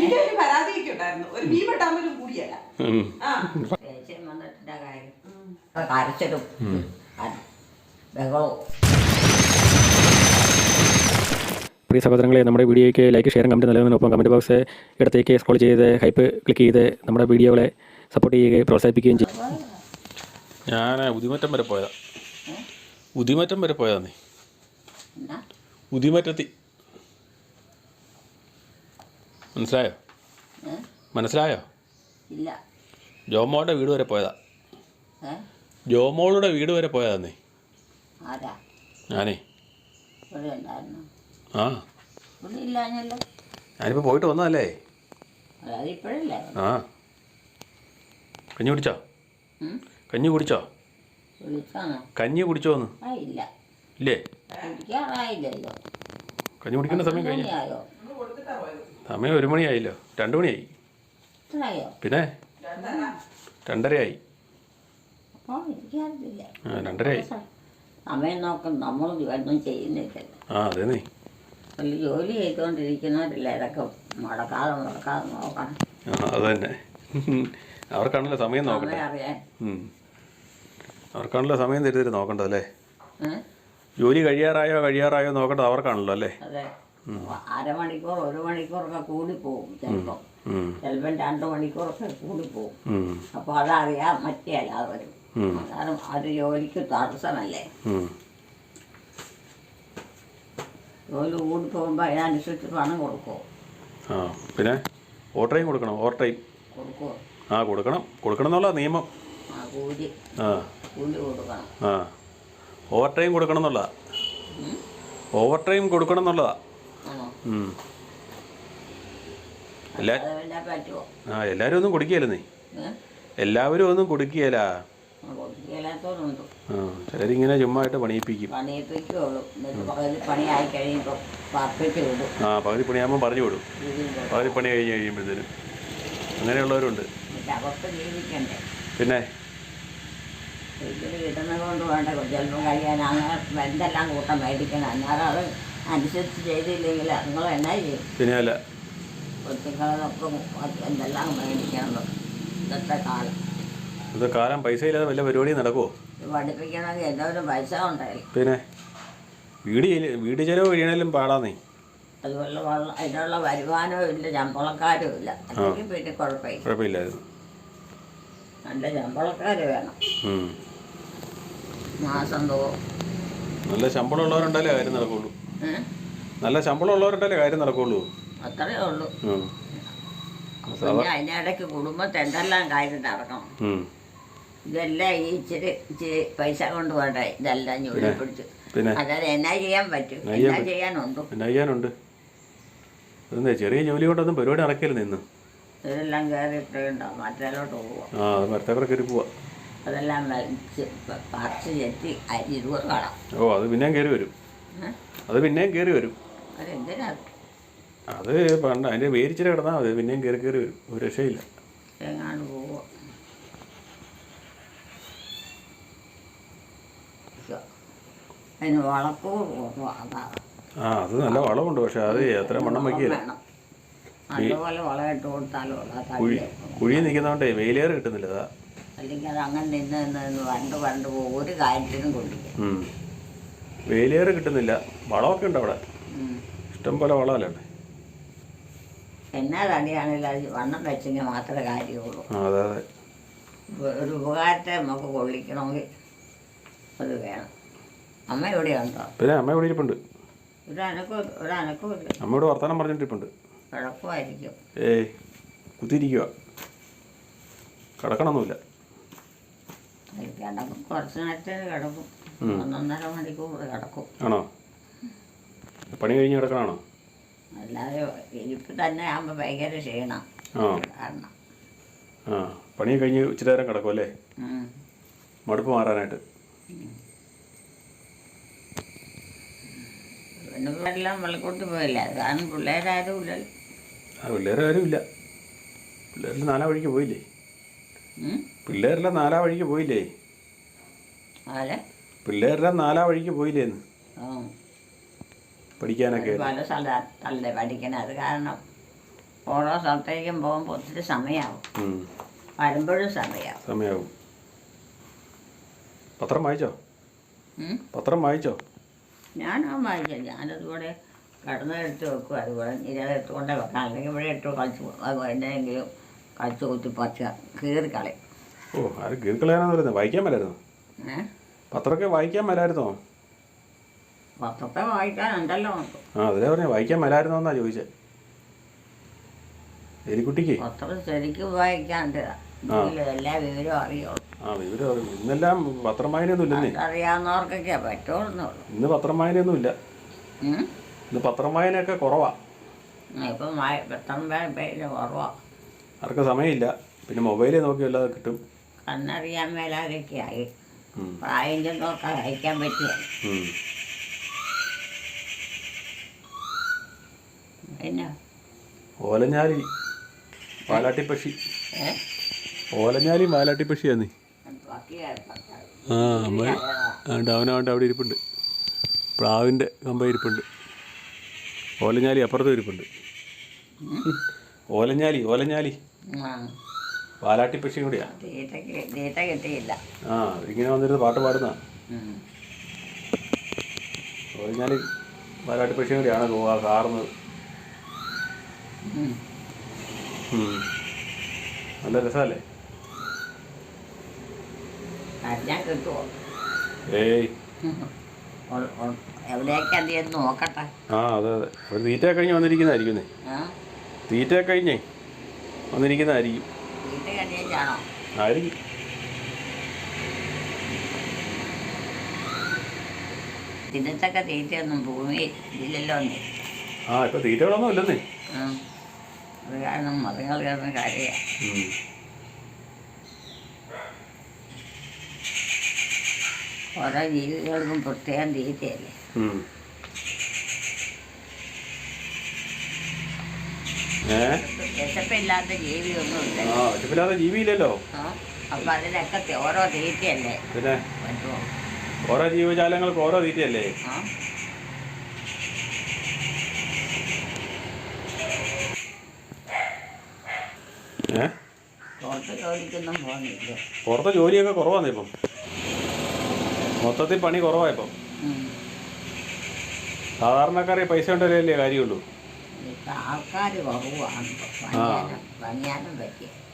എനിക്ക് ഒരു പരാതിയൊക്കെ ഉണ്ടായിരുന്നു. ഒരു മീൻ വെട്ടാൻ പോലും കൂടിയല്ല. ആ. ദേഷ്യം വന്നിട്ടില്ല കാര്യം. ഇപ്പൊ കരച്ചിലും ബഹളവും. പ്രിയ സഹോദരങ്ങളെ നമ്മുടെ വീഡിയോയ്ക്ക് ലൈക്ക് ഷെയർ കമന്റ് നൽകുന്നതിനൊപ്പം കമന്റ് ബോക്സ് ഇടത്തേക്ക് സ്ക്രോൾ ചെയ്ത് ഹൈപ്പ് ക്ലിക്ക് ചെയ്ത് നമ്മുടെ വീഡിയോകളെ സപ്പോർട്ട് ചെയ്യുകയും പ്രോത്സാഹിപ്പിക്കുകയും ചെയ്യും. ഞാൻ ഉദിമറ്റം വരെ പോയതാ. ഉദിമറ്റം വരെ പോയതാ നീ. ഉദിമറ്റത്തി. മനസ്സിലായോ? മനസ്സിലായോ? ഇല്ല. ജോമോളുടെ വീട് വരെ പോയതാ. ജോമോളുടെ വീട് വരെ പോയതാ നീ. ഞാനേ. ആ. ഞാനിപ്പോ ഞാനിപ്പോൾ പോയിട്ട് വന്നതല്ലേ? ആ. കഞ്ഞി കുടിച്ചോ? കഞ്ഞി കുടിച്ചോ? കഞ്ഞി കുടിച്ചോ ഇല്ല. ഇല്ലേ? കഞ്ഞി കുടിക്കേണ്ട സമയം കഴിഞ്ഞു മണിയായോ നമ്മൾ കൊടുത്തിട്ടാ പോയത് സമയം ഒരു മണിയായില്ലോ. രണ്ട് മണിയായി. പിന്നെ? രണ്ടര രണ്ടരയായി ആ രണ്ടരയായി. സമയം നോക്കും. നമ്മൾ ഒന്നും ആ അതെ നീ വലിയ ജോലി ചെയ്തുകൊണ്ടിരിക്കുന്നവരില്ല? ഇതൊക്കെ മുടക്കാതെ മുടക്കാതെ നോക്കണം. ആ അത് തന്നെ അവർക്കാണല്ലോ സമയം നോക്കണ്ടേ? ഉം. അവർക്കാണല്ലോ സമയം തരുതരും നോക്കണ്ടത് അല്ലേ ജോലി കഴിയാറായോ കഴിയാറായോ നോക്കേണ്ടത് അവർക്കാണല്ലോ അല്ലേ? അതെ. അരമണിക്കൂർ ഒരു മണിക്കൂറൊക്കെ കൂടിപ്പോവും ചിലപ്പോൾ ഉം. ചിലപ്പം രണ്ട് മണിക്കൂറൊക്കെ കൂടിപ്പോവും. അപ്പൊ അപ്പോൾ മറ്റേ അല്ലാതെ വരും ഉം. കാരണം അത് ജോലിക്ക് തടസ്സമല്ലേ. ജോലി കൂടി പോകുമ്പോൾ അതിനനുസരിച്ച് പണം കൊടുക്കുമോ ആ പിന്നെ ഓവർ കൊടുക്കണം ടൈം കൊടുക്കുമോ ആ കൊടുക്കണം. കൊടുക്കണം എന്നുള്ള നിയമം. ആ ആ. ഓവർ ടൈം കൊടുക്കണം എന്നുള്ളതാ ഓവർ ടൈം കൊടുക്കണം എന്നുള്ളതാ ആ എല്ലാവരും ഒന്നും കുടിക്കുകയല്ലേ നീ. എല്ലാവരും ഒന്നും കുടിക്കുകയല്ല. ചിലരിങ്ങനെ പണിയിപ്പിക്കും. കഴിയുമ്പോൾ പർപ്പിച്ച് വിടും. ആ പകുതി പണിയാകുമ്പോൾ പറഞ്ഞു വിടും. പകുതി പണി കഴിഞ്ഞ് കഴിയുമ്പോഴത്തേനും. അങ്ങനെയുള്ളവരുണ്ട്. പിന്നെ ഇതിൽ കിട്ടുന്നത് കൊണ്ട് വേണ്ട? ചിലപ്പോൾ കഴിയാൻ അങ്ങനെ എന്തെല്ലാം കൂട്ടം മേടിക്കണം. അന്നേരം അത് അനുസരിച്ച് ചെയ്തില്ലെങ്കിൽ നിങ്ങൾ എന്നാ ചെയ്യും? പിന്നെ അല്ല കൊച്ചുങ്ങളൊക്കെ എന്തെല്ലാം മേടിക്കണം ഇന്നത്തെ കാലം. ഇത് കാലം പൈസ ഇല്ലാതെ വല്ല പരിപാടിയും നടക്കുമോ പഠിപ്പിക്കണമെങ്കിൽ പൈസ ഉണ്ടായി. പിന്നെ? വീട് വീട് ചെലവ് കഴിയണേലും പാടാന്നേ. അതുപോലെ അതിനുള്ള വരുമാനവും ഇല്ല ശമ്പളക്കാരും ഇല്ല. അല്ലെങ്കിൽ പിന്നെ കുഴപ്പമില്ല. കുഴപ്പമില്ലായിരുന്നു. നല്ല ശമ്പളക്കാർ വേണം. മാസം തോ നല്ല ശമ്പളം ഉള്ളവരുണ്ടല്ലേ കാര്യം നടക്കുള്ളൂ? നല്ല ശമ്പളം ഉള്ളവരുണ്ടല്ലേ കാര്യം നടക്കുള്ളൂ. അത്രയേ ഉള്ളൂ. പിന്നെ ഇടയ്ക്ക് കുടുംബത്തെ എന്തെല്ലാം കാര്യം നടക്കണം. ഇതെല്ലാം ഈ ഇച്ചിരി ഇച്ചിരി പൈസ കൊണ്ട് വേണ്ടേ? ഇതെല്ലാം ഞൊടി പിടിച്ച്. അല്ലാതെ എന്നാ ചെയ്യാൻ പറ്റും? എന്നാ ചെയ്യാനുണ്ടോ? എന്നാ ചെയ്യാനുണ്ട്? അതെന്താ ചെറിയ ജോലി കൊണ്ടൊന്നും പരിപാടി നടക്കില്ല നിന്ന് ഇതെല്ലാം കയറിയിട്ടുണ്ടാവും മറ്റേലോട്ട് പോവുക ആ മരത്തേക്കറ കയറി പോവാ. അതെല്ലാം പറിച്ച് ചെത്തി അരി ഇരുപത് കളാം ഓ അത് പിന്നെയും കയറി വരും. അത് പിന്നെയും കയറി വരും. അത് പണ്ട് അതിന്റെ വേരിച്ചിട്ട് കിടന്നാൽ മതി പിന്നെയും കയറി കയറി വരും. ഒരു രക്ഷയില്ല. ആ അത് നല്ല വളമുണ്ട് പക്ഷെ അത് എത്ര മണ്ണം വയ്ക്കില്ല. കുഴി കുഴി നിൽക്കുന്നതുകൊണ്ടേ വെയിലേറെ കിട്ടുന്നില്ല അല്ലെങ്കിൽ അത് അങ്ങനെ നിന്ന് നിന്ന് വരണ്ട് വണ്ട് പോകും ഒരു കാര്യത്തിനും കൊള്ളില്ല വെയിലേറെ കിട്ടുന്നില്ല. വളമൊക്കെ ഉണ്ട് അവിടെ. ഉം. ഇഷ്ടം പോലെ വളമല്ലേ? അവിടെ എന്നാ തടിയാണെങ്കിലും അത് വണ്ണം വെച്ചെങ്കിൽ മാത്രമേ കാര്യമുള്ളൂ. ആ അതെ അതെ. ഉപ- ഒരു ഉപകാരത്തെ നമുക്ക് കൊള്ളിക്കണമെങ്കിൽ അത് വേണം. അമ്മ പിന്നെ അമ്മ ഇവിടെ ഇരിപ്പുണ്ട്. ഒരു അനക്കും ഒരു അനക്കും ഇല്ല അമ്മയോട് വർത്തമാനം പറഞ്ഞിട്ടിരിപ്പുണ്ട് കിടക്കുമായിരിക്കും ഏയ് കുത്തിയിരിക്കുക കിടക്കണമൊന്നുമില്ല അത് കിടക്കും. കുറച്ച് നേരത്തേന് കിടക്കും. ഒന്നൊന്നര മണിക്കൂർ കിടക്കും. ആണോ? പണി കഴിഞ്ഞ് കിടക്കണാണോ അല്ലാതെ ഇരിപ്പ് തന്നെ ആകുമ്പോൾ ഭയങ്കര ക്ഷീണം. കാരണം. ആ പണി കഴിഞ്ഞ് ഇച്ചിരി നേരം കിടക്കും അല്ലേ. മടുപ്പ് മാറാനായിട്ട്. പോയില്ല? കാരണം പിള്ളേരാരും ഇല്ലല്ലോ ആ പിള്ളേരെ നാലാം ഇല്ല. പിള്ളേരെല്ലാം നാലാ വഴിക്ക് പോയില്ലേ? പിള്ളേരെല്ലാം നാലാ വഴിക്ക് പോയില്ലേ? ആരെ? പിള്ളേരെല്ലാം നാലാ വഴിക്ക് പോയില്ലേന്ന്? പഠിക്കാനൊക്കെ പല സ്ഥലത്തല്ലേ പഠിക്കണേ അത് കാരണം ഓരോ സ്ഥലത്തേക്കും പോകുമ്പോൾ ഒത്തിരി സമയമാവും ഉം. വരുമ്പോഴും സമയമാവും സമയാവും. പത്രം വായിച്ചോ? പത്രം വായിച്ചോ? ഞാനാ വായിച്ചത് ഞാനതുകൂടെ കടന്നെടുത്ത് വെക്കും. അതുപോലെ ഇതിനകത്ത് എടുത്തുകൊണ്ടേ വെക്കാം. അല്ലെങ്കിൽ ഇവിടെ ഇട്ട് കളിച്ച് എന്തെങ്കിലും കളിച്ച് കൊത്തി പച്ച കീറി കളയും. ഓ ആര് കീർക്കളയാണെന്ന് പറയുന്നത് വായിക്കാൻ മേലായിരുന്നോ? പത്രമൊക്കെ വായിക്കാൻ മേലായിരുന്നോ? പത്രത്തെ വായിക്കാനുണ്ടല്ലോ. നമുക്ക് ആ അതിനെ പറഞ്ഞ വായിക്കാൻ മേലായിരുന്നോ എന്നാ ചോദിച്ചേ. എലിക്കുട്ടിക്ക്? പത്രം ശരിക്കും വായിക്കാണ്ട്. എങ്കിലും എല്ലാ വിവരവും അറിയുള്ളൂ ആ വിവരം അറിയും. ഇന്നെല്ലാം പത്രം വായനയൊന്നും ഇല്ലെന്നേ. അതറിയാവുന്നവർക്കൊക്കെ പറ്റുള്ളൂ. ഇന്ന് പത്രം വായനയൊന്നും ഇല്ല. ഇന്ന് പത്രം വായനയൊക്കെ കുറവാ. ഇപ്പം പത്രം ആർക്കും സമയമില്ല. പിന്നെ മൊബൈലിൽ നോക്കി വല്ലാതെ കിട്ടും. കണ്ണറിയാൻ മേലാതൊക്കെ ആയി. ഉം. പ്രായം ചെന്നൊക്കെ വായിക്കാൻ പറ്റിയ. പിന്നെ? ഓലഞ്ഞാലി മാലാട്ടി പക്ഷി. ഓലഞ്ഞാലി വാലാട്ടിപ്പക്ഷിയാന്നേ ബാക്കി ആ അവനവന്റെ അവിടെ ഇരിപ്പുണ്ട്. പ്രാവിന്റെ കമ്പ ഇരിപ്പുണ്ട്. ഓലഞ്ഞാലി അപ്പുറത്തും ഇരിപ്പുണ്ട്. ഓലഞ്ഞാലി ഓലഞ്ഞാലി. വാലാട്ടിപ്പക്ഷി കൂടിയാ? തീറ്റയ്ക്ക് തീറ്റ കിട്ടിയില്ല. ആ ഇങ്ങനെ വന്നിരുന്ന് പാട്ട് പാടുന്ന ഉം. ഓലഞ്ഞാലി വാലാട്ടിപ്പക്ഷി കൂടിയാണ് ഗോവ കാർന്ന്. നല്ല രസമല്ലേ? ഏയ്. നോക്കട്ടെ. ആ അതെ അതെ. ഒരു തീറ്റ കഴിഞ്ഞ് വന്നിരിക്കുന്നതായിരിക്കുന്നേ. തീറ്റ കഴിഞ്ഞേ വന്നിരിക്കുന്നതായിരിക്കും. ആയിരിക്കും. ഇതിനത്തൊക്കെ തീറ്റയൊന്നും ഭൂമി ഇല്ലല്ലോ ആ ഇപ്പം തീറ്റകളൊന്നും ഇല്ലെന്നേ. അത് കാരണം കാര്യമാണ്. ഓരോ ജീവികൾക്കും പ്രത്യേകം തീറ്റയല്ലേ ഉം. ഏ വിശപ്പില്ലാത്ത ജീവിയൊന്നുമില്ല. ആ ജീവിയില്ലല്ലോ. അപ്പം അതിനൊക്കെ ഓരോ തീറ്റയല്ലേ? പിന്നെ? ഓരോ ജീവജാലങ്ങൾക്ക് ഓരോ തീറ്റയല്ലേ? പുറത്ത് ജോലിയൊക്കെ കുറവാണ് ഇപ്പം. മൊത്തത്തിൽ പണി കുറവാണ് ഇപ്പം. സാധാരണക്കാരെ പൈസ ഉണ്ടല്ലേ കാര്യമുള്ളൂ. ആൾക്കാർ കുറവാണ്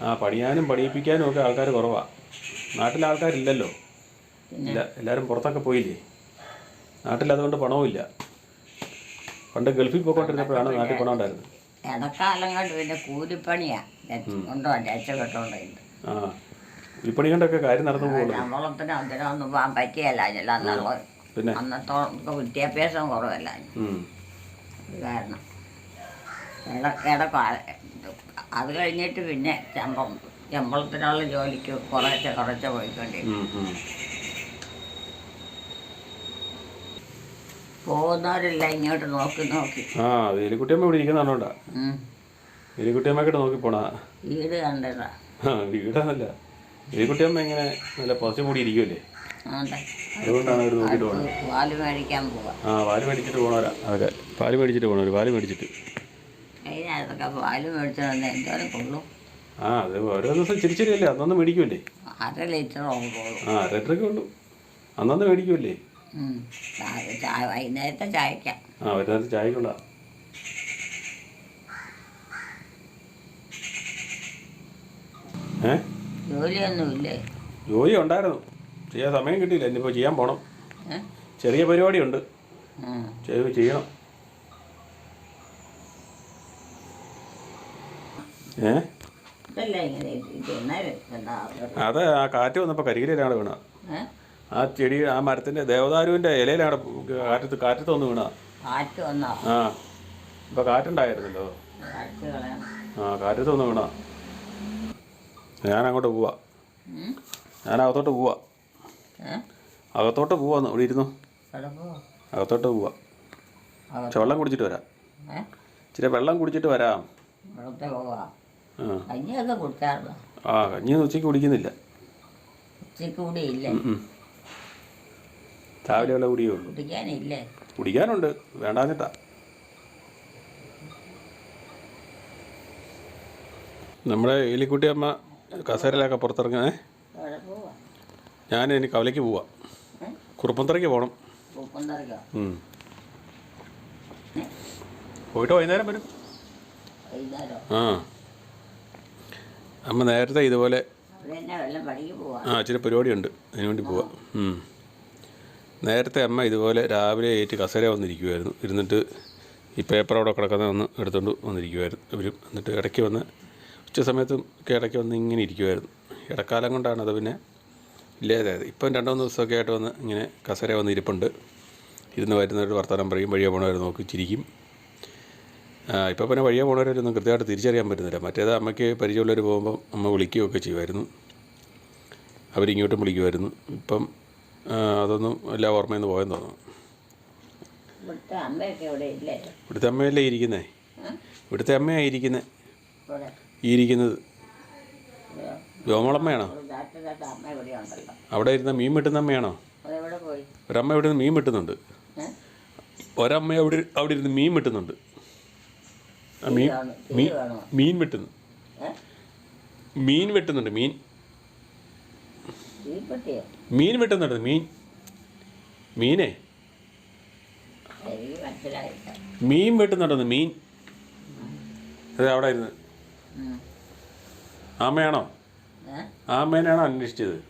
ആ. പണിയാനും പണിയിപ്പിക്കാനും ഒക്കെ ആൾക്കാർ കുറവാണ് നാട്ടിൽ ആൾക്കാരില്ലല്ലോ. ഇല്ല എല്ലാവരും പുറത്തൊക്കെ പോയില്ലേ? നാട്ടിൽ അതുകൊണ്ട് പണവുമില്ല. പണ്ട് ഗൾഫിൽ പോയിക്കൊണ്ടിരുന്നപ്പോഴാണ് നാട്ടിൽ പണം ഉണ്ടായിരുന്നത് ഇടക്കാലം കൊണ്ട് പിന്നെ കൂലിപ്പണിയാണ് ആ കൂലിപ്പണി കൊണ്ടൊക്കെ കാര്യം നടന്നു പോകുള്ളൂ ശമ്പളത്തിന് അതിനൊന്നും പോകാൻ പറ്റിയല്ല. എന്നുള്ള പിന്നെ അന്നത്തോളം വിദ്യാഭ്യാസം കുറവല്ല. കാരണം. ഇട ഇടക്കാല അത് കഴിഞ്ഞിട്ട് പിന്നെ ശമ്പളം ശമ്പളത്തിനുള്ള ജോലിക്ക് കുറേശ്ശെ കുറച്ച് പോയിക്കൊണ്ടി പോകുന്നവരില്ല. ഇങ്ങോട്ട് നോക്കി നോക്കി. ആ വേലിക്കുട്ടിയമ്മ ഇവിടെ ഇരിക്കുന്നതുകൊണ്ടാ ഉം. എലിക്കുട്ടിയമ്മക്കിട്ട് നോക്കി പോണാ വീട് കണ്ടതാ. ആ വീടാന്നല്ല. എലിക്കുട്ടിയമ്മ ഇങ്ങനെ നല്ല പൊസി കൂടി ഇരിക്കുമല്ലേ അതുകൊണ്ട് അതുകൊണ്ടാണ് അവർ നോക്കിയിട്ട് പോണത്. പാൽ മേടിക്കാൻ പോവാ. ആ പാൽ മേടിച്ചിട്ട് പോണവരാ. അതൊക്കെ പാൽ മേടിച്ചിട്ട് പോണവര് പാൽ മേടിച്ചിട്ട്. അതിനകത്തൊക്കെ പാൽ മേടിച്ചു തന്നെ എന്തോരം കൊള്ളും. ആ അത് ഓരോ ദിവസം ചിരിച്ചിരിയല്ലേ അന്നൊന്ന് മേടിക്കുമല്ലേ അര ലിറ്ററോളം ആ അര ലിറ്ററൊക്കെ ഉള്ളൂ. അന്നൊന്ന് മേടിക്കുമല്ലേ വൈകുന്നേരത്തെ ചായക്കാം. ആ വൈകുന്നേരത്തെ നേരത്തെ ചായക്കുള്ള ജോലി ഉണ്ടായിരുന്നു. ചെയ്യാൻ സമയം കിട്ടിയില്ല. ഇനിയിപ്പോൾ ചെയ്യാൻ പോണം? ചെറിയ പരിപാടിയുണ്ട്. ചെയ്യണം. ഏ? അത് ആ കാറ്റ് വന്നപ്പോൾ കരികിലാണ് വീണ. ആ ചെടി ആ മരത്തിന്റെ ദേവദാരുവിന്റെ ഇലയിലാണ് കാറ്റത്ത് കാറ്റത്ത് വന്ന് വീണ. ആ. ഇപ്പൊ കാറ്റുണ്ടായിരുന്നല്ലോ. ആ കാറ്റത്ത് വന്ന് വീണ. ഞാൻ അങ്ങോട്ട് പോവാ. ഞാൻ അകത്തോട്ട് പോവാ? അകത്തോട്ട് പോവാന്ന് ഇവിടെ ഇരുന്നു അകത്തോട്ട് പോവാ. പക്ഷെ വെള്ളം കുടിച്ചിട്ട് വരാം. ഇച്ചിരി വെള്ളം കുടിച്ചിട്ട് വരാം. കഞ്ഞിയൊക്കെ ആ ഉച്ചയ്ക്ക് കുടിക്കുന്നില്ല. ഉച്ചയ്ക്ക്. രാവിലെ വല്ല കുടിയേ? ഉള്ളൂ കുടിക്കാനില്ലേ? കുടിക്കാനുണ്ട്. വേണ്ടാഞ്ഞിട്ടാ. നമ്മുടെ എലിക്കുട്ടി അമ്മ കസേരയിലൊക്കെ പുറത്തിറങ്ങണേ ഞാൻ ഇനി കവലയ്ക്ക് പോവാം. കുറുപ്പന്തറയ്ക്ക് പോകണം പോയിട്ട് വൈകുന്നേരം വരും. ആ. അമ്മ നേരത്തെ ഇതുപോലെ ആ ഇച്ചിരി പരിപാടിയുണ്ട്. അതിന് വേണ്ടി പോവാം. നേരത്തെ അമ്മ ഇതുപോലെ രാവിലെ ഏറ്റ് കസേര വന്നിരിക്കുമായിരുന്നു ഇരുന്നിട്ട് ഈ പേപ്പർ അവിടെ കിടക്കുന്ന ഒന്ന് എടുത്തുകൊണ്ട് വന്നിരിക്കുമായിരുന്നു ഇവരും എന്നിട്ട് ഇടയ്ക്ക് വന്ന് ഉച്ച സമയത്തും ഒക്കെ ഇടയ്ക്ക് വന്ന് ഇങ്ങനെ ഇരിക്കുമായിരുന്നു ഇടക്കാലം കൊണ്ടാണ് അത് പിന്നെ ഇല്ലാതായത് ഇപ്പം രണ്ടു മൂന്ന് ദിവസമൊക്കെ ആയിട്ട് വന്ന് ഇങ്ങനെ കസേര വന്ന് ഇരിപ്പുണ്ട്. ഇരുന്ന് വരുന്നവർ വർത്തമാനം പറയും വഴിയെ പോണവർ നോക്കി ചിരിക്കും. ഇപ്പോൾ പിന്നെ വഴിയെ പോണവരൊന്നും കൃത്യമായിട്ട് തിരിച്ചറിയാൻ പറ്റുന്നില്ല. മറ്റേത് അമ്മയ്ക്ക് പരിചയമുള്ളവർ പോകുമ്പം അമ്മ വിളിക്കുകയൊക്കെ ചെയ്യുമായിരുന്നു. അവരിങ്ങോട്ടും വിളിക്കുമായിരുന്നു. ഇപ്പം അതൊന്നും എല്ലാ ഓർമ്മയിൽ നിന്ന് പോയെന്ന് തോന്നുന്നു. ഇവിടുത്തെ അമ്മയല്ലേ ഇരിക്കുന്നേ? ഇവിടുത്തെ അമ്മയാണ് ഇരിക്കുന്നത്. ഇരിക്കുന്നത് അമ്മ അവിടെ ഇരുന്ന മീൻ വെട്ടുന്ന അമ്മയാണോ? ഒരമ്മ ഇവിടെ നിന്ന് മീൻ വെട്ടുന്നുണ്ട്? ഒരമ്മ അവിടെ അവിടെ ഇരുന്ന് മീൻ വെട്ടുന്നുണ്ട്. മീൻ മീൻ മീൻ വെട്ടുന്നു. മീൻ വെട്ടുന്നുണ്ട് മീൻ. മീൻ വെട്ടുന്നുണ്ട് മീൻ. മീനേ. മീൻ വെട്ടുന്നുണ്ടെന്ന് മീൻ. അതെ അവിടെ ഇരുന്ന്. ആമയാണോ? ആമേനാണോ അന്വേഷിച്ചത്?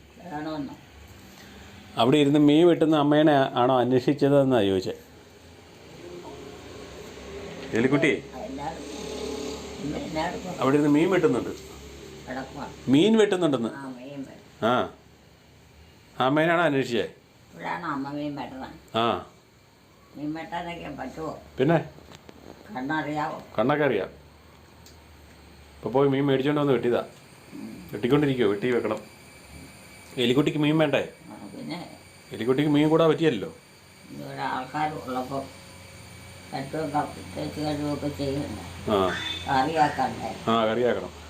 അവിടെ ഇരുന്ന് മീൻ വെട്ടുന്ന അമ്മേനെ ആണോ അന്വേഷിച്ചതെന്നാണ് ചോദിച്ചത് എലിക്കുട്ടി അവിടെ ഇരുന്ന് മീൻ വെട്ടുന്നുണ്ട്. മീൻ വെട്ടുന്നുണ്ടെന്ന്. ആ അമ്മേനാണോ അന്വേഷിച്ചേ? ആ. പിന്നെ? കണ്ണൊക്കെ അറിയാം ഇപ്പോൾ പോയി മീൻ മേടിച്ചോണ്ട് വന്ന് വെട്ടിയതാ. വെട്ടിക്കൊണ്ടിരിക്കുവോ വെട്ടി വെക്കണം. എലിക്കുട്ടിക്ക് മീൻ വേണ്ടേ? എലിക്കുട്ടിക്ക് മീൻ കൂടാൻ പറ്റിയല്ലോ. ആൾക്കാർ ഉള്ളപ്പോൾ തേച്ച് ചെയ്യുന്നുണ്ട്. ആ. കറിയാക്കണ്ടേ? ആ കറിയാക്കണം.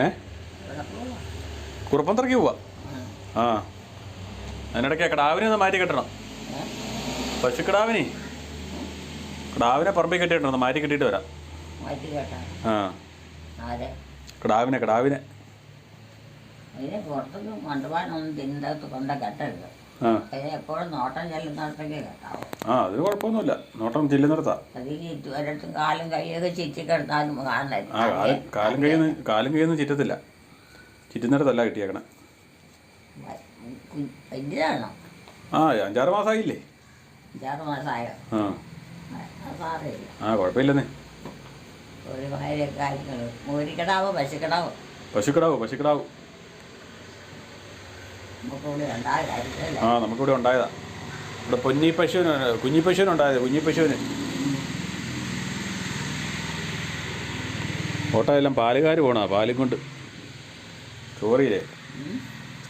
ഏ? കുറുപ്പന്തറയ്ക്ക് പോവാ? ആ. അതിനിടയ്ക്ക് കിടാവിനെ ഒന്ന് മാറ്റി കെട്ടണം? പശുക്കിടാവിനെ കിടാവിനെ? പറമ്പിൽ കെട്ടിയിട്ടുണ്ട് ഒന്ന് മാറ്റി കെട്ടിയിട്ട് വരാം. ആ. കിടാവിനെ കിടാവിനെ. പുറത്തൊന്നും കൊണ്ടുപോകാനൊന്നും തിന്നത്ത് കൊണ്ട കെട്ടരുത്. അതിനെ എപ്പോഴും നോട്ടം ചെല്ലുന്നിടത്തേക്ക് കേട്ടാവും. ആ അതിന് കുഴപ്പമൊന്നുമില്ല. നോട്ടം ചെല്ലുന്നിടത്താ. അതിന് കാലം കാലും കൈയൊക്കെ ചിറ്റിക്കെടുത്താലും ആ കാലും കാലും കൈയൊന്നും കാലും ചിറ്റത്തില്ല. ചിറ്റുന്നിടത്തല്ല കിട്ടിയേക്കണേ. വലിയതാണോ? ആ അഞ്ചാറ് മാസമായില്ലേ അഞ്ചാറ് മാസമായോ ആ. അത് സാറില്ല ആ കുഴപ്പമില്ലെന്നേ. ഒരു മൂരിക്കിടാവോ പശുക്കിടാവോ. ആ നമുക്കിവിടെ ഉണ്ടായതാ. ഇവിടെ പൊന്നി പശുവിന് കുഞ്ഞി പശുവിന് ഉണ്ടായത് കുഞ്ഞി പശുവിന്. ഓട്ടോ എല്ലാം പാലുകാർ പോണാ പാലും കൊണ്ട്. ചോറിയില്ലേ?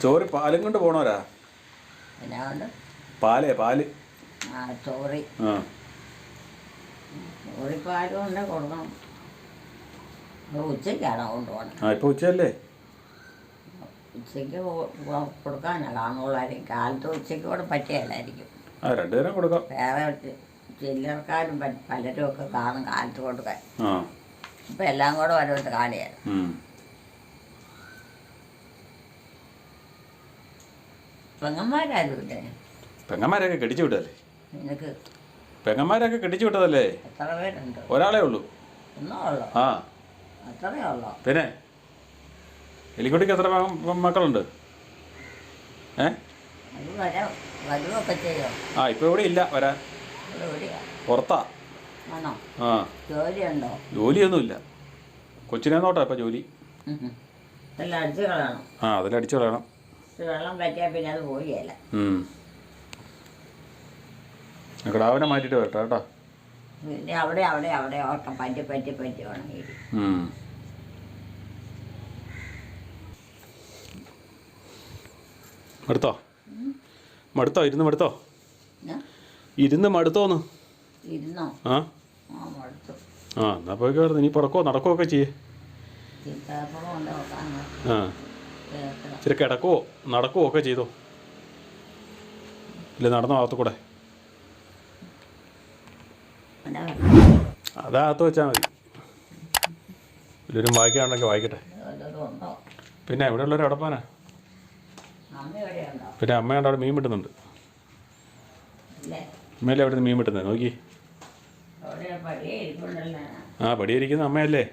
ചോറ് പാലും കൊണ്ട് പോണോരാ പാലേ പാൽ. ആ ചോറി. ആ. ചോറിപ്പാലും കൊണ്ട് കൊടുക്കണം. അത് ഉച്ചയ്ക്കാണോ കൊണ്ടുപോകണം ആ ഇപ്പോൾ ഉച്ചയല്ലേ? ഉച്ചയ്ക്ക് കൊടുക്കാനല്ല. കാണുള്ളായിരിക്കും കാലത്ത് ഉച്ചയ്ക്ക് കൂടെ പറ്റിയല്ലായിരിക്കും. ആ രണ്ടുപേരും കൊടുക്കാം. വേറെ ചില്ലറക്കാരും പലരും ഒക്കെ കാണും കാലത്ത് കൊടുക്കാൻ. ഇപ്പൊ എല്ലാം കൂടെ ഓരോരുത്തർ കാണിയാണ് പെങ്ങന്മാരൊക്കെ പെങ്ങന്മാരാരും ഇല്ലേ? പെങ്ങന്മാരൊക്കെ കെട്ടിച്ചു വിട്ടതല്ലേ? നിനക്ക് പെങ്ങന്മാരെയൊക്കെ കെട്ടിച്ചു വിട്ടതല്ലേ? എത്ര പേരുണ്ട്? ഒരാളേ ഉള്ളൂ. ഒന്നോ ഉള്ളോ? ആ. അത്രയേ ഉള്ളോ? പിന്നെ? എലിക്കുട്ടിക്ക് എത്ര മക- മക്കളുണ്ട്? ഏ? ആ ഇപ്പൊ ഇവിടെ ഇല്ല വരാൻ. പുറത്താ? ആ. ജോലിയൊന്നുമില്ല. കൊച്ചിനെ നോട്ടാ ഇപ്പൊ ജോലി? ആ എല്ലാം അടിച്ചു കളയണം. കിടാവിനെ മാറ്റിട്ട് വരട്ടെ കേട്ടോ. അവിടെ അവിടെ അവിടെ ഓട്ടം പറ്റി പറ്റി പറ്റി ഉണങ്ങി മടുത്തോ? മടുത്തോ? ഇരുന്ന് മടുത്തോ? ഇരുന്ന് മടുത്തോന്ന് ആ? ആ എന്നാ പോയി കയറുന്നു ഇനി പുറക്കോ? നടക്കോ ഒക്കെ ചെയ്യേ. ആ. ഇച്ചിരി കിടക്കുവോ? നടക്കുവോ ഒക്കെ ചെയ്തോ? ഇല്ല നടന്നോ അകത്ത് കൂടെ? അതാ അതകത്ത് വെച്ചാൽ മതി. ഇല്ലൊരു വായിക്കാണെങ്കിൽ വായിക്കട്ടെ. പിന്നെ ഇവിടെ ഉള്ളവർ അടപ്പാനാ? പോകാനാ പിന്നെ അമ്മയുണ്ട് അവിടെ മീൻ കിട്ടുന്നുണ്ട് അമ്മയല്ലേ അവിടെ മീൻ കിട്ടുന്നത് നോക്കി. ആ പടിയിരിക്കുന്ന അമ്മയല്ലേ?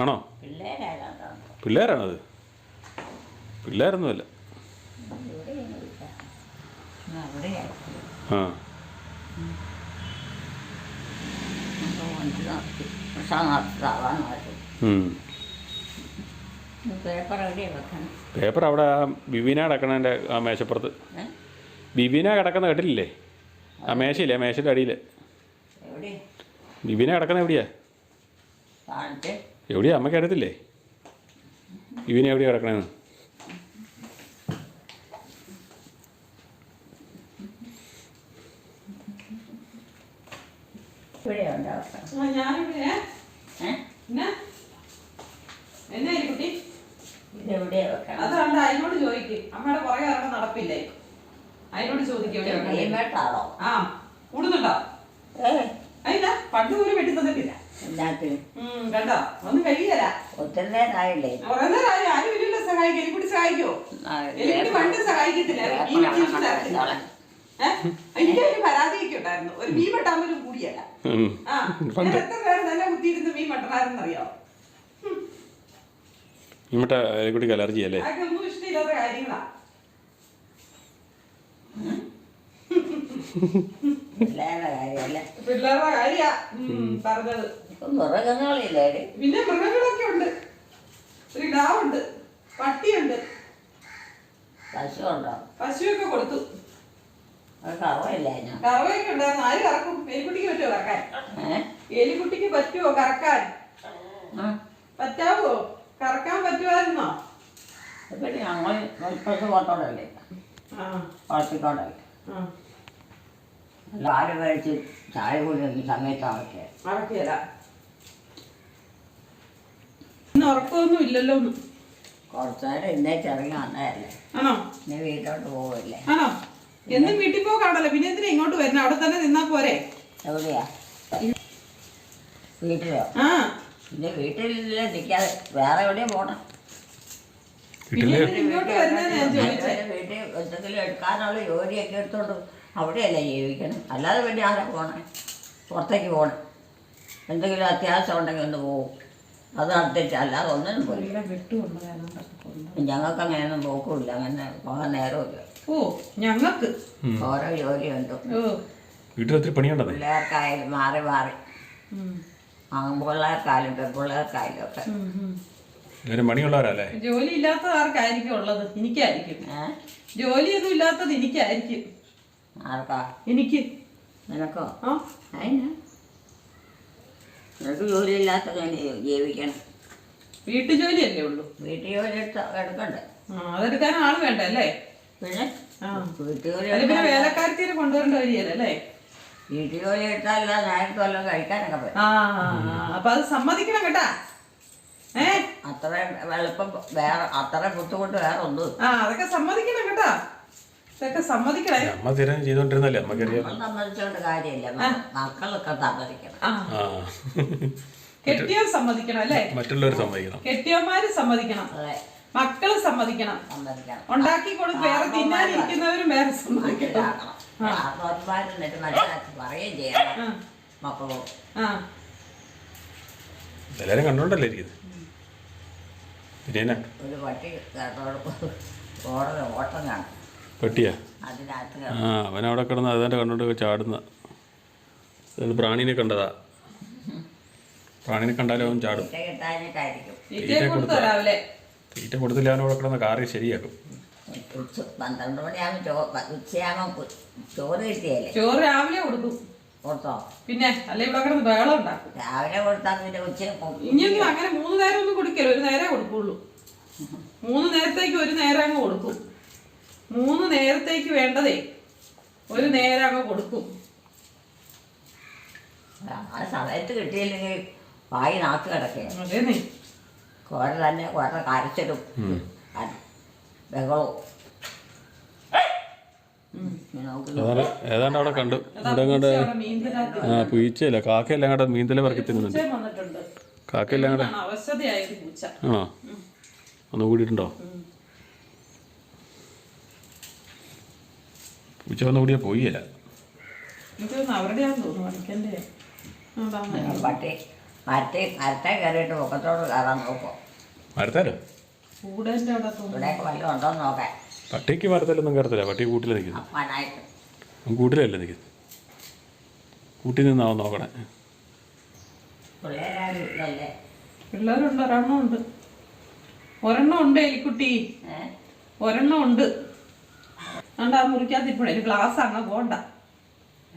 ആണോ? പിള്ളേരാണോ പിള്ളേരാണത് പിള്ളേരൊന്നുമല്ല ആ ഉം. പേപ്പർ അവിടെ ആ ബിബീന കിടക്കണതിന്റെ ആ മേശപ്പുറത്ത്. ബിബിന കിടക്കുന്ന കേട്ടില്ലേ ആ മേശയില്ലേ? ആ മേശയുടെ അടിയിൽ ബിബിന കിടക്കുന്ന എവിടെയാ? എവിടെയാ? അമ്മയ്ക്ക് അറിയത്തില്ലേ? ബിബിന എവിടെയാ കിടക്കണേന്ന്? ഇവിടെയുണ്ടോ വെക്കണം വെക്കണം അതുകൊണ്ട് അതിനോട് ചോദിക്കും. അമ്മയുടെ പുറകെ അവരുടെ നടപ്പില്ലേ? അതിനോട് ചോദിക്കും ആ കൂടുന്നുണ്ടോ? അല്ല അതില്ല പണ്ട് പോലും വെട്ടി തന്നിട്ടില്ല കണ്ടോ? ഒന്നും കഴിയല ഒത്തിരി നേരമായില്ലേ കുറെ നേരമായി ആരും ഇല്ലല്ലോ സഹായിക്കും? സഹായിക്കോ പണ്ട് സഹായിക്കത്തില്ല. എനിക്ക് ഒരു പരാതിയൊക്കെ ഉണ്ടായിരുന്നു. ഒരു മീൻ വെട്ടാൻ പോലും കൂടിയല്ല ആ എത്ര പേര് നല്ല കുത്തിയിരുന്ന് മീൻ വെട്ടണായിരുന്നറിയോ ഇമ്മട്ട കുട്ടിക്ക് അലർജി അല്ലേ? ഇഷ്ടമില്ലാത്ത കാര്യങ്ങളാ. പിള്ളേരുടെ കാര്യമല്ലേ? പിള്ളേരുടെ കാര്യാ പറഞ്ഞത്. ഇപ്പം മൃഗങ്ങളില്ലേ പിന്നെ മൃഗങ്ങളൊക്കെ ഉണ്ട്. ഒരു ഡാവുണ്ട് പട്ടിയുണ്ട്. പശു ഉണ്ടോ പശുവൊക്കെ കൊടുത്തു. കറവയൊക്കെ ഉണ്ടായിരുന്നു. ആര് കറക്കും? എലിക്കുട്ടിക്ക് പറ്റുമോ കറക്കാൻ? എലിക്കുട്ടിക്ക് പറ്റുമോ കറക്കാൻ? പറ്റാവോ? കറക്കാൻ പറ്റുമായിരുന്നോ? ഞങ്ങൾ വളർത്തിക്കോടല്ലേ പാൽ കഴിച്ച് ചായ സമയത്ത് അറക്കിയല്ല ഇന്ന് ഉറക്കമൊന്നും ഇല്ലല്ലോ ഒന്ന്. കുറച്ച് നേരം ഇന്നേച്ച് ഇറങ്ങി വന്നതല്ലേ. ആണോ? ഇനി വീട്ടിലോട്ട് പോവില്ലേ. ആണോ? എന്നും വീട്ടിൽ പോകാണല്ലോ പിന്നെ എന്തിനാ ഇങ്ങോട്ട് വരുന്നത്? അവിടെ തന്നെ നിന്നാ പോരെ. എവിടെയാ? വീട്ടിലോ? ആ. പിന്നെ വീട്ടിലില്ല നിൽക്കാതെ വേറെ എവിടെയും പിന്നെ എന്തിനാ ഇങ്ങോട്ട് വരുന്നതെന്ന് ഞാൻ ചോദിച്ചേ. അതുവരെ വീട്ടിൽ എന്തെങ്കിലും എടുക്കാനുള്ള ജോലിയൊക്കെ എടുത്തോണ്ട് അവിടെയല്ലേ ജീവിക്കണം? അല്ലാതെ വേണ്ടി ആരാ പോണേ? പുറത്തേക്ക് പോകണം എന്തെങ്കിലും അത്യാവശ്യം ഉണ്ടെങ്കിൽ ഒന്ന് പോകും അത് നടത്തിച്ച് അല്ലാതെ ഒന്നിനും പോയി ഞങ്ങൾക്ക് അങ്ങനെയൊന്നും പോക്കുമില്ല അങ്ങനെ പോകാൻ നേരമില്ല ഓ ഞങ്ങൾക്ക്? ഓരോ ജോലിയുണ്ട്. വീട്ടിലൊത്തിരി വീട്ടിൽ ഒത്തിരി പണിയുണ്ടെന്നേ പിള്ളേർക്കായാലും മാറി മാറി. ഉം. ആൺപിള്ളേർക്കായാലും പെൺപിള്ളേർക്കായാലും ഒക്കെ. എല്ലാവരും പണിയുള്ളവരല്ലേ ജോലി ഇല്ലാത്തത് ആർക്കായിരിക്കും ഉള്ളത്. എനിക്കായിരിക്കും. ഏ? ജോലിയൊന്നും ഇല്ലാത്തത് എനിക്കായിരിക്കും. ആർക്കാ? എനിക്ക്. നിനക്കോ? ആ. അതിന് നിനക്ക് ജോലിയില്ലാത്ത ജീവിക്കണം. വീട്ടു ജോലിയല്ലേ ഉള്ളൂ? വീട്ടിൽ ജോലി എടുത്ത എടുക്കണ്ടേ? ആ അതെടുക്കാൻ ആൾ വേണ്ട അല്ലേ? പിന്നെ? ആ. വീട്ടിൽ ജോലി അത് പിന്നെ എടുത്താൽ വേലക്കാരത്തിന് കൊണ്ടുവരേണ്ട വരികയല്ലേ അല്ലേ വീട്ടിൽ ജോലി എടുത്താലല്ല നേരത്തെ വല്ലതും കഴിക്കാനൊക്കെ പറ്റും ആ അപ്പൊ അത് സമ്മതിക്കണം കേട്ടാ. ഏ? അത്ര എളുപ്പം വേറെ അത്ര ബുദ്ധിമുട്ട് വേറെ ഒന്നും ആ അതൊക്കെ സമ്മതിക്കണം കേട്ടാ. ഇതൊക്കെ സമ്മതിക്കണേ. അമ്മ സ്ഥിരം ചെയ്തോണ്ടിരുന്നല്ലേ? അമ്മക്കറിയാം നമ്മൾ കാര്യമില്ല. മ- മക്കളൊക്കെ സമ്മതിക്കണം. ആ. ആ. കെട്ടിയവൻ സമ്മതിക്കണം അല്ലേ? മറ്റുള്ളവർ സമ്മതിക്കണം. കെട്ടിയവന്മാര് സമ്മതിക്കണം. അതെ. മക്കൾ സമ്മതിക്കണം. സമ്മതിക്കണം. ഉണ്ടാക്കി കൊടുത്ത് വേറെ തിന്നാനിരിക്കുന്നവരും വേറെ സമ്മതിക്കണം. എന്നിട്ട് മനസ്സിലാക്കി പറയുകയും ചെയ്യണം. എല്ലാവരും കണ്ടോണ്ടല്ലേ ഇരിക്കുന്നത് ഒരു പട്ടി കേട്ടോട് ഓടുന്ന ഓട്ടം കാണും. പെട്ടിയാ? ആ അവനവിടെ കിടന്ന് അതിന്റെ കണ്ടോണ്ട് ചാടുന്ന. അത് പ്രാണീനെ കണ്ടതാ. പ്രാണിനെ കണ്ടാലും അവൻ ചാടും. തീറ്റ കൊടുത്തില്ല അവനവിടെ കിടന്ന് കാറി ശരിയാക്കും. പന്ത്രണ്ട് മണിയാകുമ്പോൾ ചോ ഉച്ചയാകുമ്പോൾ ചോറ് കിട്ടിയല്ലേ? ചോറ് രാവിലെ കൊടുക്കും. കൊടുത്തോ? പിന്നെ അല്ലെ ഇവിടെ കിടന്ന് ബഹളം ഉണ്ടാക്കും. രാവിലെ കൊടുത്താൽ പിന്നെ ഉച്ച ഇനിയൊന്നും അങ്ങനെ മൂന്ന് നേരം ഒന്നും കൊടുക്കല്ലോ ഒരു നേരം കൊടുക്കുള്ളൂ. മൂന്ന് നേരത്തേക്ക് ഒരു നേരം അങ്ങ് കൊടുക്കും. മൂന്ന് നേരത്തേക്ക് വേണ്ടതേ ഒരു നേരം അങ്ങ് കൊടുക്കും. ആ സമയത്ത് കിട്ടിയില്ലെങ്കിൽ വായി നാക്ക് കിടക്കുകയാണ് നീ കുറെ തന്നെ കുറെ കരച്ചിലും ക- ബഹളവും ഏതാണ്ട് അവിടെ കണ്ടു. ഇവിടെ അങ്ങോട്ട് ആ പൂച്ചയില്ല? കാക്കയെല്ലാം അങ്ങോട്ട് മീന്തല പറക്കി തിന്നുന്നുണ്ട് കാക്കയല്ല പൂച്ച. ആണോ? ഒന്ന് കൂടിയിട്ടുണ്ടോ? പൂച്ച വന്ന് കൂടിയാ പോയില്ല മരത്തെ മരത്തെ കയറിയിട്ട് മുഖത്തോട് കയറാൻ നോക്കും. മരത്താലോ അവിടെ തോന്നുന്നു. ഇവിടെയൊക്കെ വല്ലതും ഉണ്ടോ എന്ന് നോക്കാൻ പട്ടിക്ക് മരത്തിലൊന്നും കയറത്തില്ല പട്ടി കൂട്ടിൽ നിൽക്കുന്നു. അവൻ കൂട്ടിലല്ലേ നിൽക്കുന്നത്? കൂട്ടിൽ നിന്നാവും നോക്കണേ. പിള്ളേരാരും ഇല്ലല്ലേ? പിള്ളേരുണ്ട് ഒരെണ്ണം ഉണ്ട്. ഒരെണ്ണം ഉണ്ട് എലിക്കുട്ടി. ഒരെണ്ണം ഉണ്ട്. അതുകൊണ്ട് ആ മുറിക്കകത്ത് ഇപ്പോഴേ ഗ്ലാസ് അങ്ങ് പോണ്ട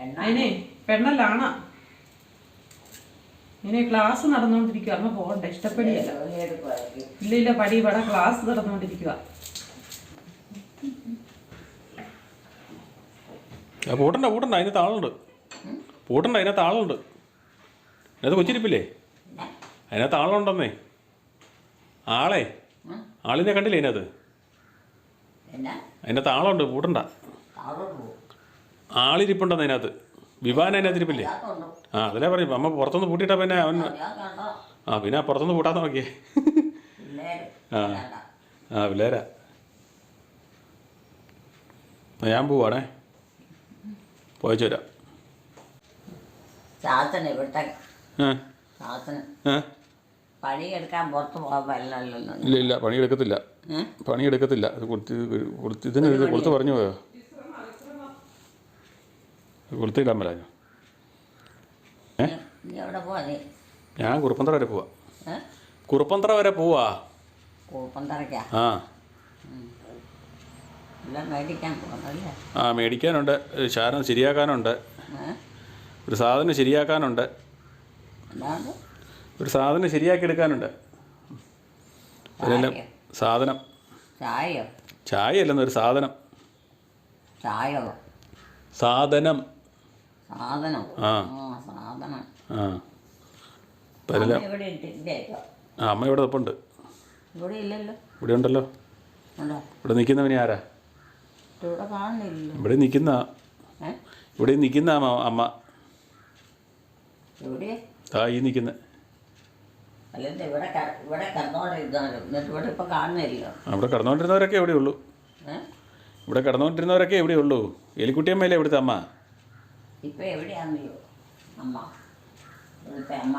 എണ്ണ അതിനെ പെണ്ണല്ലാണ്? ഇനി ക്ലാസ് നടന്നുകൊണ്ടിരിക്കുക അമ്മ പോകണ്ട ഇഷ്ടപ്പെടില്ല. ഇല്ല ഇല്ല പടി ഇവിടെ ക്ലാസ് നടന്നുകൊണ്ടിരിക്കുക ആ പൂട്ടണ്ട പൂട്ടണ്ട അതിനകത്ത് ആളുണ്ട് പൂട്ടണ്ട അതിനകത്ത് ആളുണ്ട് അതിനകത്ത് കൊച്ചിരിപ്പില്ലേ? അതിനകത്ത് ആളുണ്ടെന്നേ ആളെ. ആളിനെ കണ്ടില്ലേ അതിനകത്ത്? അതിനകത്ത് ആളുണ്ട് പൂട്ടണ്ട. ആളിരിപ്പുണ്ടെന്ന് അതിനകത്ത്. വിവാൻ അതിനകത്ത് ഇരിപ്പില്ലേ ആ അതിലെ പറയും അമ്മ പുറത്തുനിന്ന് പൂട്ടിയിട്ടാ പിന്നെ അവൻ ആ പിന്നെ പുറത്തുനിന്ന് പൂട്ടാൻ നോക്കിയേ. ആ. ആ പിള്ളേരാ. ഞാൻ പോവാണേ. പോയച്ചു വരാം. ചാത്തന് ഇവിടുത്തെ ഏ? ചാത്തന്. ഏ? പണിയെടുക്കാൻ പുറത്ത് പോകാൻ ഇല്ല ഇല്ല പണിയെടുക്കത്തില്ല? പണിയെടുക്കത്തില്ല. കൊടുത്ത് കൊടുത്ത് ഇതിന് ഇത് കൊടുത്ത് പറഞ്ഞു പോയോ? കൊടുത്തില്ല പറഞ്ഞു ഏ? ഞാൻ കുറുപ്പന്തറ വരെ പോവാ. കുറുപ്പന്തറ വരെ പോവാ. ആ. ആ മേടിക്കാനുണ്ട്. ശാരം ശരിയാക്കാനുണ്ട്. ഒരു സാധനം ശരിയാക്കാനുണ്ട്. ഒരു സാധനം ശരിയാക്കി എടുക്കാനുണ്ട്. അതിനെല്ലാം സാധനം. ചായയോ? ചായ അല്ലെന്നൊരു സാധനം സാധനം. സാധനം. ആ. സാധനം. ആ. അമ്മ ഇവിടെ ഇല്ലേ ഇപ്പൊ? ആ അമ്മ ഇവിടെ ഇല്ലല്ലോ. ഇവിടെ ഉണ്ടല്ലോ. ഉണ്ടോ? ഇവിടെ നിൽക്കുന്നവനി ആരാ? ഇവിടെ കാണുന്നില്ലല്ലോ. ഇവിടെ നിൽക്കുന്ന ഏ? ഇവിടെ നിൽക്കുന്ന അമ്മ അമ്മ. ഇവിടെ ആ ഈ നിൽക്കുന്ന. ഇവിടെ ക- ഇവിടെ കിടന്നോണ്ടിരുന്നാലും എന്നിട്ട് ഇവിടെ ഇപ്പൊ കാണുന്നില്ലല്ലോ. അവിടെ കിടന്നുകൊണ്ടിരുന്നവരൊക്കെ എവിടെ ഉള്ളൂ ഏ? ഇവിടെ കിടന്നുകൊണ്ടിരുന്നവരൊക്കെ എവിടെ ഉള്ളൂ എലിക്കുട്ടിയമ്മയല്ലേ ഇവിടുത്തെ അമ്മ? ഇപ്പൊ എവിടെയാണെന്നോ അമ്മ. ഇവിടുത്തെ അമ്മ.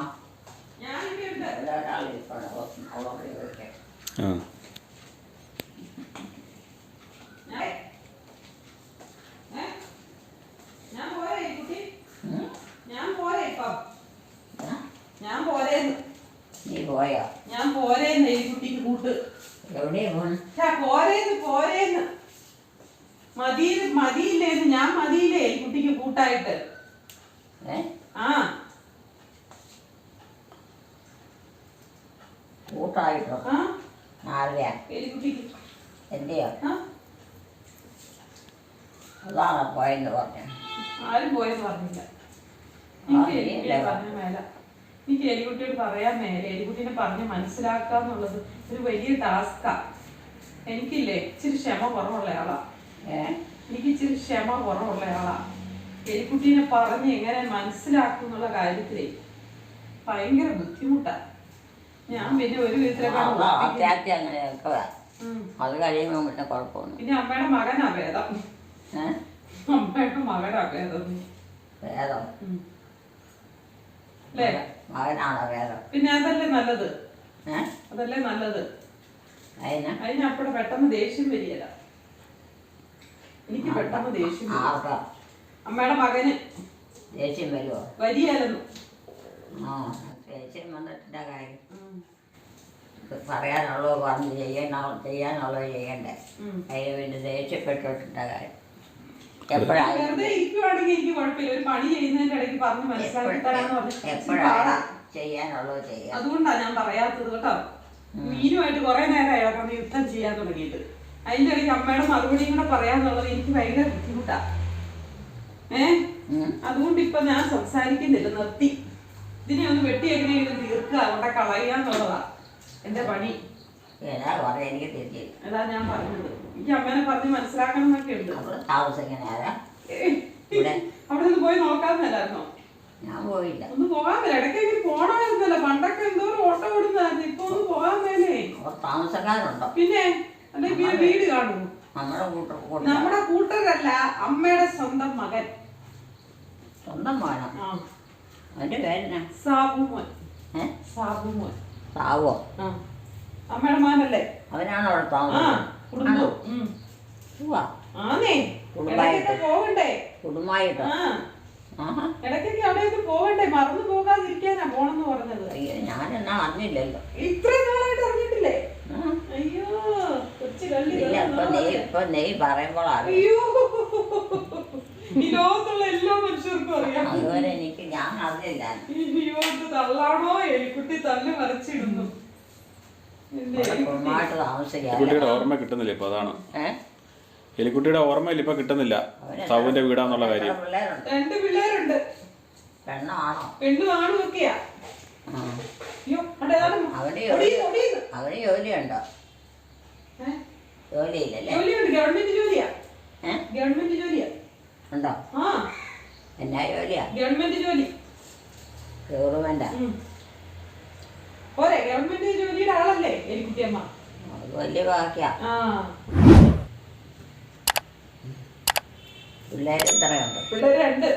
ഞാനിവിടെ ഇവിടെ ഒരാളിരിപ്പുണ്ട് അവളോട് ചോദിക്കാം ആ. ഞാൻ ഏ? ഞാൻ പോരെ കുട്ടി? ഞാൻ പോരെ ഇപ്പം. ഞാൻ പോരേന്ന്. നീ പോയോ? ഞാൻ പോരേന്ന് ഈ കുട്ടിക്ക് കൂട്ട്. എവിടെയാ പോരേന്ന് പോരേന്ന്. മതിയിൽ മതിയില്ലേന്ന് ഞാൻ മതിയില്ലേ കുട്ടിക്ക് കൂട്ടായിട്ട്? ആ. കൂട്ടായിട്ടോ? ആരുടെയാ? എന്റെയോ? അതാണ് പോയെന്ന് പറഞ്ഞു. ആരും പോയെന്ന് പറഞ്ഞില്ല. എനിക്ക് എലിക്കുട്ടിയോട് പറയാൻ മേലെ. എലിക്കുട്ടീനെ പറഞ്ഞ് മനസ്സിലാക്കുക എന്നുള്ളത് ഒരു വലിയ ടാസ്കാ എനിക്കില്ലേ ഇച്ചിരി ക്ഷമ കുറവുള്ള ആളാ. ഏ എനിക്ക് ഇച്ചിരി ക്ഷമ കുറവുള്ള ആളാ. എലിക്കുട്ടീനെ പറഞ്ഞ് എങ്ങനെ മനസ്സിലാക്കും എന്നുള്ള കാര്യത്തിലേ ഭയങ്കര ബുദ്ധിമുട്ടാണ് ഞാൻ പിന്നെ ഒരു വിധത്തിലൊക്കെ അതാ കഴിയുമ്പോൾ പിന്നെ കുഴപ്പമൊന്നും പിന്നെ അമ്മയുടെ മകനാ ഭേദം. അമ്മയുടെ മകനാ ഭേദം. അല്ലേ? മകനാണോ പിന്നെ അതല്ലേ നല്ലത്? അതല്ലേ നല്ലത്? അതിന് അതിന് അപ്പോഴെ പെട്ടെന്ന് ദേഷ്യം വരികയില്ല എനിക്ക് പെട്ടെന്ന് ദേഷ്യം വരും. ആർക്കാ? അമ്മയുടെ മകന് ദേഷ്യം വരുമോ വരികയായിരുന്നു ആ ദേഷ്യം വന്നിട്ടില്ല കാര്യം. ഇത് പറയാനുള്ളത് പറഞ്ഞ് ചെയ്യണോ ചെയ്യാനുള്ളത് ചെയ്യണ്ടേ. അതിന് വേണ്ടി ദേഷ്യപ്പെട്ടിട്ടില്ല കാര്യം. എപ്പോഴാണ് വെറുതെ ഇരിക്കുവാണെങ്കിൽ എനിക്ക് കുഴപ്പമില്ല. ഒരു പണി ചെയ്യുന്നതിന്റെ ഇടയ്ക്ക് പറഞ്ഞ് മനസ്സിലാക്കി തരാന്ന് പറഞ്ഞ് ഇച്ചിരി പാടാ. എപ്പോഴായാലും ചെയ്യാനുള്ളത് ചെയ്യാം അതുകൊണ്ടാ ഞാൻ പറയാത്തത് കേട്ടോ. മീനുമായിട്ട് കുറെ നേരമായി അവിടെ യുദ്ധം ചെയ്യാൻ തുടങ്ങിയിട്ട്. അതിന്റെ ഇടയ്ക്ക് അമ്മയുടെ മറുപടിയും കൂടെ പറയാന്നുള്ളത് എനിക്ക് ഭയങ്കര ബുദ്ധിമുട്ടാ. ഏ. അതുകൊണ്ട് ഇപ്പൊ ഞാൻ സംസാരിക്കുന്നില്ല നിർത്തി. ഇതിനെ ഒന്ന് വെട്ടി എങ്ങനെയെങ്കിലും തീർക്കുക അവിടെ കളയുക എന്നുള്ളതാ എന്റെ പണി. അതാ ഞാൻ പറഞ്ഞത്. എനിക്ക് അമ്മേനെ പറഞ്ഞ് മനസ്സിലാക്കണം എന്നൊക്കെ ഉണ്ട് അവിടെ നിന്ന് പോയി നോക്കാമെന്നല്ലായിരുന്നോ? ഞാൻ പോയില്ല. ഒന്ന് പോകാൻ ഇടയ്ക്ക് ഇടയ്ക്കെങ്കിലും പോണമായിരുന്നല്ലോ. പണ്ടൊക്കെ എന്തോ ഒരു ഓട്ടം ഓടുന്നതായിരുന്നു ഇപ്പൊ ഒന്ന് പോകാൻ മേലേ. താമസക്കാരുണ്ടോ? പിന്നെ? വീട് കാണുമോ? നമ്മുടെ കൂട്ട കൂട്ട നമ്മുടെ കൂട്ടരല്ല അമ്മയുടെ സ്വന്തം മകൻ. സ്വന്തം വേണം ആ. അവന്റെ പേരെന്നാ? സാബുമോൻ. സാബുമോൻ. സാവോ? അമ്മയുടെ മാനല്ലേ അവനാണ് അവിടെ താമസം പോകണ്ടേ കുടുംബമായിട്ടോ. അവിടെയൊക്കെ പോകണ്ടേ മറന്നു പോകാതിരിക്കാനാ പോണെന്ന് പറഞ്ഞത്. ഞാൻ ഞാനെന്നാ അറിഞ്ഞില്ലല്ലോ ഇത്രയും നാളായിട്ട് അറിഞ്ഞിട്ടില്ലേ ആ. അയ്യോ കൊച്ചു കള്ളി ഇല്ല ഇപ്പൊ നീ ഇപ്പൊ നീ അയ്യോ. ഈ ലോകത്തുള്ള എല്ലാ മനുഷ്യർക്കും അറിയാം. അതുവരെ എനിക്ക് ഞാൻ അറിഞ്ഞില്ല. അയ്യോ ഇത് തള്ളാണോ? എലിക്കുട്ടി തല്ല് മറിച്ചിടുന്നു. കുടുംബമായിട്ട് താമസിക്കാം എലിക്കുട്ടിയുടെ ഓർമ്മ കിട്ടുന്നില്ല ഇപ്പൊ അതാണ്. ഏ? എലിക്കുട്ടിയുടെ ഓർമ്മയിൽ ഇപ്പൊ കിട്ടുന്നില്ല. സൗവിന്റെ വീടാന്നുള്ള കാര്യം. പിള്ളേരുണ്ട്. രണ്ട് പിള്ളേരുണ്ട്. പെണ്ണാണോ? പെണ്ണും ആണും ഒക്കെയാ. ആ. അയ്യോ അവിടെ ഏതാണ്ട് അവന് ഒടിയുന്നു, ഒടിയുന്നു. അവന് ജോലിയുണ്ടോ? ഏ? ജോലിയില്ലല്ലേ? ജോലിയുണ്ട്. ഗവൺമെന്റ് ജോലിയാ. ഗവൺമെന്റ് ജോലിയാ. ഉണ്ടോ? ആ. എന്നാ ജോലിയാ? ഗവൺമെന്റ് ജോലി. ഗവൺമെന്റാ. പോരെ ഗവൺമെന്റ് ജോലിയുടെ ആളല്ലേ എലിക്കുട്ടിയമ്മ വലിയ ബാക്കിയാ പിള്ളേര് ഇത്രയുണ്ട് പിള്ളേര് രണ്ട്.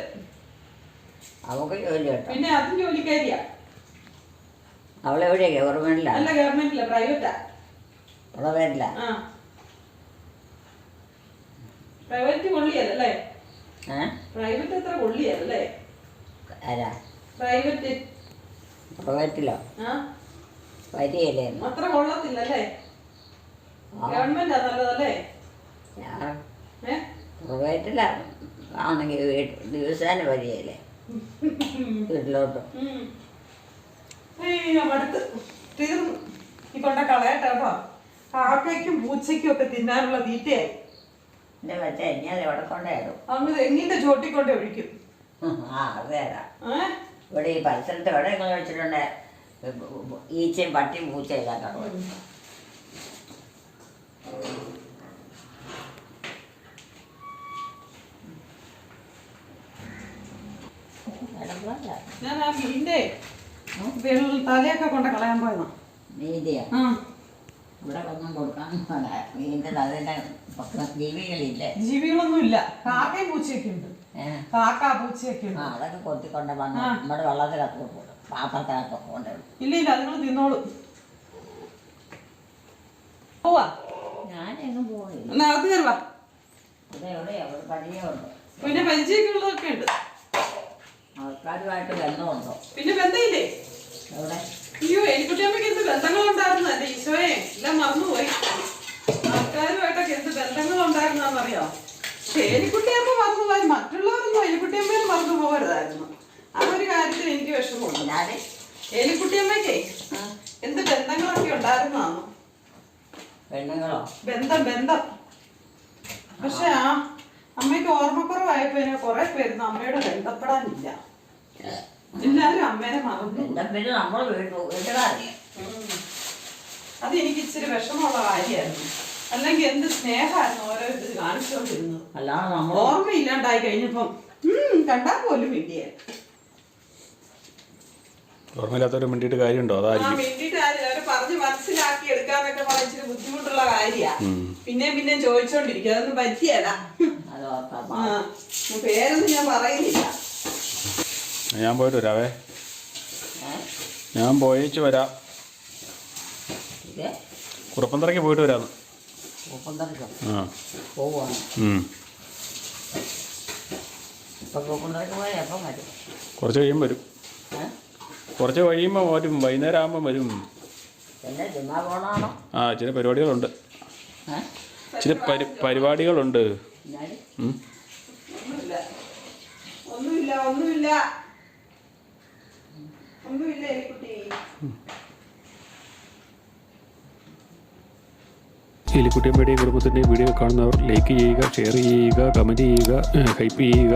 അവൾക്ക് ജോലിയുണ്ടോ പിന്നെ അതും ജോലിക്കാരിയാ. അവളെവിടെയാ? ഗവൺമെന്റിലാ? അല്ല ഗവൺമെന്റില്ല പ്രൈവറ്റാ. അവളെ പേരില്ല ആ. പ്രൈവറ്റ് കൊള്ളിയല്ലേ പ്രൈവറ്റ് എത്ര കൊള്ളിയല്ലേ ആരാ? പ്രൈവറ്റ് പ്രൈവറ്റിലോ വരികയില്ലേ അത്ര കൊള്ളത്തില്ലല്ലേ? ഗവൺമെന്റാ നല്ലതല്ലേ? പ്രൈവറ്റില ആണെങ്കിൽ ദിവസേന വരികയല്ലേ? വീട്ടിലോട്ട്. മടുത്ത്. തീർന്നു. ഈ കൊണ്ട കളയട്ടെ കേട്ടോ? കാക്കയ്ക്കും പൂച്ചയ്ക്കും ഒക്കെ തിന്നാനുള്ള തീറ്റയായി. എന്നെ വെച്ചാൽ ഇങ്ങനെ എവിടെ കൊണ്ടായിരുന്നു അങ്ങ് തെങ്ങിന്റെ ചോട്ടിക്കൊണ്ട് ഒഴിക്കും. ആ അത് തരാം. ഇവിടെ ഈ പരിസരത്ത് എവിടെ നിങ്ങൾ വെച്ചിട്ടുണ്ട് ഈച്ചയും പട്ടിയും പൂച്ചയും എല്ലാം കാണും ഞാൻ ആ മീനിന്റെ വെള്ള തലയൊക്കെ കൊണ്ട് കളയാൻ പോയതാ. നീതിയാ ആ. ഇവിടെ ഒന്നും കൊടുക്കാൻ മീനിന്റെ അതിന്റെ ജീവികളില്ലേ? ജീവികളൊന്നും ഇല്ല കാക്കയും പൂച്ചയൊക്കെ ഉണ്ട്. കാക്ക പൂച്ചയൊക്കെ ഉണ്ട്. അതൊക്കെ കൊത്തിക്കൊണ്ട് വന്ന് നമ്മുടെ വെള്ളത്തിലൊക്കെ പാത്രത്തിലൊക്കെ കൊണ്ടുവരും ഇല്ല ഇല്ല നിങ്ങൾ തിന്നോളൂ. പോവാ? ഞാൻ എങ്ങും പോകുന്നില്ല അത് കയറുവാ പിന്നെ പരിചയമൊക്കെ ഉള്ളതൊക്കെ ഉണ്ട്. ആൾക്കാരുമായിട്ട് ബന്ധമുണ്ടോ? പിന്നെ ബന്ധമില്ലേ എവിടെ അയ്യോ എലിക്കുട്ടിയമ്മയ്ക്ക് എന്ത് ബന്ധങ്ങളുണ്ടായിരുന്നു എന്റെ ഈശോയെ എല്ലാം മറന്നുപോയി ആൾക്കാരുമായിട്ടൊക്കെ എന്ത് ബന്ധങ്ങളുണ്ടായിരുന്നറിയോ പക്ഷെ എലിക്കുട്ടിയമ്മ മറന്നുപോയി മറ്റുള്ളവരൊന്നും എലിക്കുട്ടിയമ്മയെ മറന്നു പോകരുതായിരുന്നു ആ ഒരു കാര്യത്തിൽ എനിക്ക് വിഷമമുണ്ട് ഞാൻ എലിക്കുട്ടിയമ്മയ്ക്കേ എന്ത് ബന്ധങ്ങളൊക്കെ ഉണ്ടായിരുന്നാന്നു പെണ്ണുങ്ങളോ ബന്ധം ബന്ധം പക്ഷെ ആ അമ്മയ്ക്ക് ഓർമ്മക്കുറവായപ്പോ എന്നെ കുറെ പേരുന്ന് അമ്മയോട് ബന്ധപ്പെടാനില്ല എല്ലാരും അമ്മേനെ മറന്നു എന്താ പിന്നെ നമ്മൾ വീട്ടു വീട്ടുകാരല്ലേ അത് എനിക്ക് ഇച്ചിരി വിഷമമുള്ള കാര്യമായിരുന്നു അല്ലെങ്കിൽ എന്ത് സ്നേഹമായിരുന്നു ഓരോ ഇത് കാണിച്ചുകൊണ്ടിരുന്നത് അല്ലാതെ നമ്മൾ ഓർമ്മയില്ലാണ്ടായി കഴിഞ്ഞപ്പം ഉം, കണ്ടാ പോലും ഇന്ത്യ ഓർമ്മയില്ലാത്തവരെ മിണ്ടിയിട്ട് കാര്യമുണ്ടോ? അതായിരിക്കും. പറഞ്ഞ് മനസ്സിലാക്കി എടുക്കാന്നൊക്കെ പറഞ്ഞിട്ട് ബുദ്ധിമുട്ടുള്ള കാര്യാ. ഉം. പിന്നെയും പിന്നെയും ചോദിച്ചോണ്ടിരിക്കും. അതൊന്നും പറ്റിയല്ല. പേരൊന്നും ഞാൻ പറയുന്നില്ല. ഞാൻ പോയിട്ട് വരാവേ. ഞാൻ പോയിച്ച് വരാം. കുറപ്പന്തറയ്ക്ക് പോയിട്ട് വരാന്ന്. കുറച്ച് കഴിയുമ്പോൾ വരും. കുറച്ച് കഴിയുമ്പോൾ വരും. വൈകുന്നേരം ആകുമ്പോൾ വരും ആ ചില പരിപാടികളുണ്ട്. ചില പരി പരിപാടികളുണ്ട്. ഒന്നുമില്ല. ഒന്നുമില്ല ഒന്നുമില്ല. ഒന്നുമില്ല എലിക്കുട്ടി എലിക്കുട്ടിയമ്മയുടെയും കുടുംബത്തിന്റെയും വീഡിയോ കാണുന്നവർ ലൈക്ക് ചെയ്യുക ഷെയർ ചെയ്യുക കമന്റ് ചെയ്യുക ഹൈപ്പ് ചെയ്യുക.